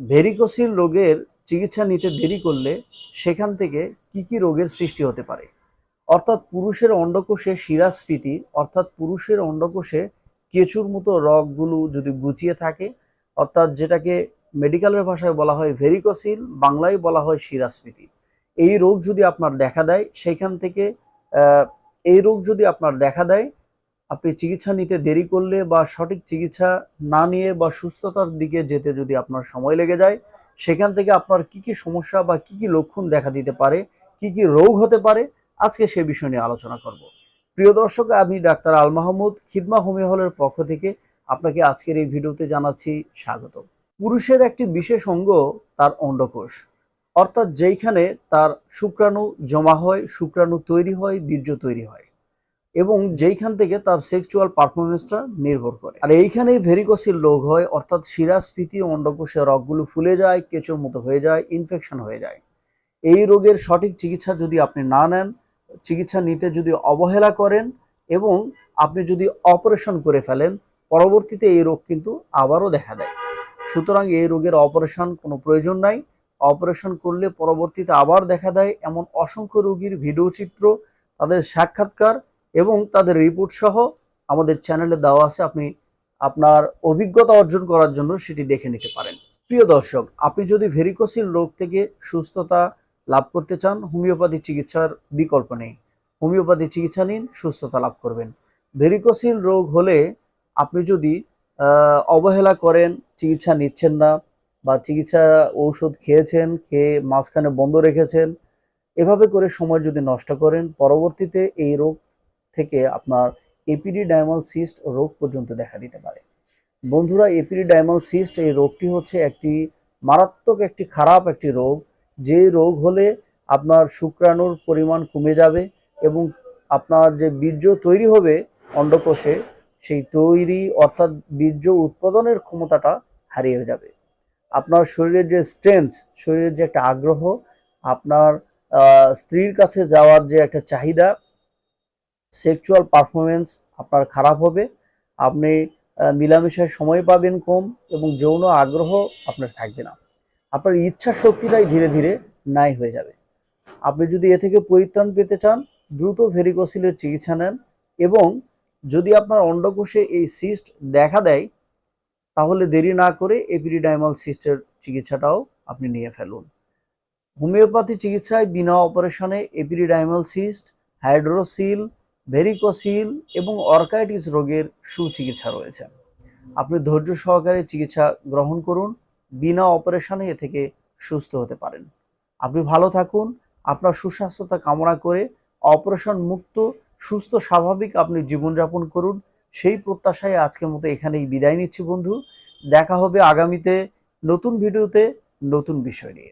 Varicocele রোগের চিকিৎসা নিতে দেরি করলে সেখান থেকে কি কি রোগের সৃষ্টি হতে পারে? অর্থাৎ পুরুষের অন্ডকোষে শিরাস্ফীতি, অর্থাৎ পুরুষের অন্ডকোষে কেঁচুর মতো রগগুলো যদি গুছিয়ে থাকে, অর্থাৎ যেটাকে মেডিকেলের ভাষায় বলা হয় ভেরিকোসিল বাংলায় বলা হয় শিরাস্ফীতি। এই রোগ যদি আপনার দেখা দেয় সেইখান থেকে এই রোগ যদি আপনার দেখা দেয় আপনি চিকিৎসা নিতে দেরি করলে বা সঠিক চিকিৎসা না নিয়ে বা সুস্থতার দিকে যেতে যদি আপনার সময় লেগে যায়, সেখান থেকে আপনার কি কি সমস্যা বা কি কি লক্ষণ দেখা দিতে পারে, কি কি রোগ হতে পারে, আজকে সে বিষয় নিয়ে আলোচনা করব। প্রিয় দর্শক, আমি ডাক্তার আল মাহমুদ, খিদমা হোমিও হলের পক্ষ থেকে আপনাকে আজকের এই ভিডিওতে জানাচ্ছি স্বাগত। পুরুষের একটি বিশেষ অঙ্গ তার অন্ডকোষ। অর্থাৎ যেইখানে তার শুক্রাণু জমা হয়, শুক্রাণু তৈরি হয়, বীর্য তৈরি হয়। এবং যেইখান থেকে তার সেক্সুয়াল পারফরমেন্সটা নির্ভর করে। আর এইখানেই ভেরিকোসিল রোগ হয়, অর্থাৎ শিরাস্ফীতি অন্ডকোষের রগগুলো ফুলে যায়, কেঁচোর মতো হয়ে যায় ইনফেকশন হয়ে যায়। এই রোগের সঠিক চিকিৎসা যদি আপনি না নেন, চিকিৎসা নিতে যদি অবহেলা করেন এবং আপনি যদি অপারেশন করে ফেলেন, পরবর্তীতে এই রোগ কিন্তু আবারও দেখা দেয়। সুতরাং এই রোগের অপারেশন কোনো প্রয়োজন নাই। অপারেশন করলে পরবর্তীতে আবার দেখা দেয় এমন অসংখ্য রোগীর ভিডিও চিত্র, তাদের সাক্ষাৎকার এবং তাদের রিপোর্ট সহ আমাদের চ্যানেলে দেওয়া আছে, আপনি আপনার অভিজ্ঞতা অর্জন করার জন্য সেটি দেখে নিতে পারেন। প্রিয় দর্শক, আপনি যদি ভেরিকোসিল রোগ থেকে সুস্থতা লাভ করতে চান হোমিওপ্যাথি চিকিৎসার বিকল্প নেই। হোমিওপ্যাথি চিকিৎসা নিন, সুস্থতা লাভ করবেন। ভেরিকোসিল রোগ হলে আপনি যদি অবহেলা করেন, চিকিৎসা নিচ্ছেন না বা চিকিৎসা ঔষধ খেয়েছেন, খেয়ে মাঝখানে বন্ধ রেখেছেন, এভাবে করে সময় যদি নষ্ট করেন, পরবর্তীতে এই রোগ থেকে আপনার এপিডি এপিডিডাইমাল সিস্ট রোগ পর্যন্ত দেখা দিতে পারে। বন্ধুরা, এপিডিডাইমাল সিস্ট এই রোগটি হচ্ছে একটি মারাত্মক একটি খারাপ একটি রোগ। যে রোগ হলে আপনার শুক্রাণুর পরিমাণ কমে যাবে এবং আপনার যে বীর্য তৈরি হবে অন্ডকোষে, সেই তৈরি অর্থাৎ বীর্য উৎপাদনের ক্ষমতাটা হারিয়ে যাবে। আপনার শরীরের যে স্ট্রেংথ শরীরের যে একটা আগ্রহ, আপনার স্ত্রীর কাছে যাওয়ার যে একটা চাহিদা সেক্সুয়াল পারফরমেন্স আপনার খারাপ হবে। আপনি মিলামেশায় সময় পাবেন কম এবং যৌন আগ্রহ আপনার থাকবে না। আপনার ইচ্ছা শক্তিটাই ধীরে ধীরে নাই হয়ে যাবে। আপনি যদি এ থেকে পরিত্রাণ পেতে চান, দ্রুত ভেরিকোসিলের চিকিৎসা নেন এবং যদি আপনার অন্ডকোষে এই সিস্ট দেখা দেয়, তাহলে দেরি না করে এপিডিডাইমাল সিস্টের চিকিৎসাটাও আপনি নিয়ে ফেলুন। হোমিওপ্যাথি চিকিৎসায় বিনা অপারেশনে এপিডিডাইমাল সিস্ট হাইড্রোসিল ভেরিকোসিল এবং অর্কাইটিস রোগের সুচিকিৎসা রয়েছে। আপনি ধৈর্য সহকারে চিকিৎসা গ্রহণ করুন, বিনা অপারেশনে এ থেকে সুস্থ হতে পারেন। আপনি ভালো থাকুন, আপনার সুস্বাস্থ্যতা কামনা করে অপারেশন মুক্ত, সুস্থ, স্বাভাবিক আপনি জীবনযাপন করুন। সেই প্রত্যাশায় আজকের মতো এখানেই বিদায় নিচ্ছি বন্ধু। দেখা হবে আগামীতে নতুন ভিডিওতে নতুন বিষয় নিয়ে।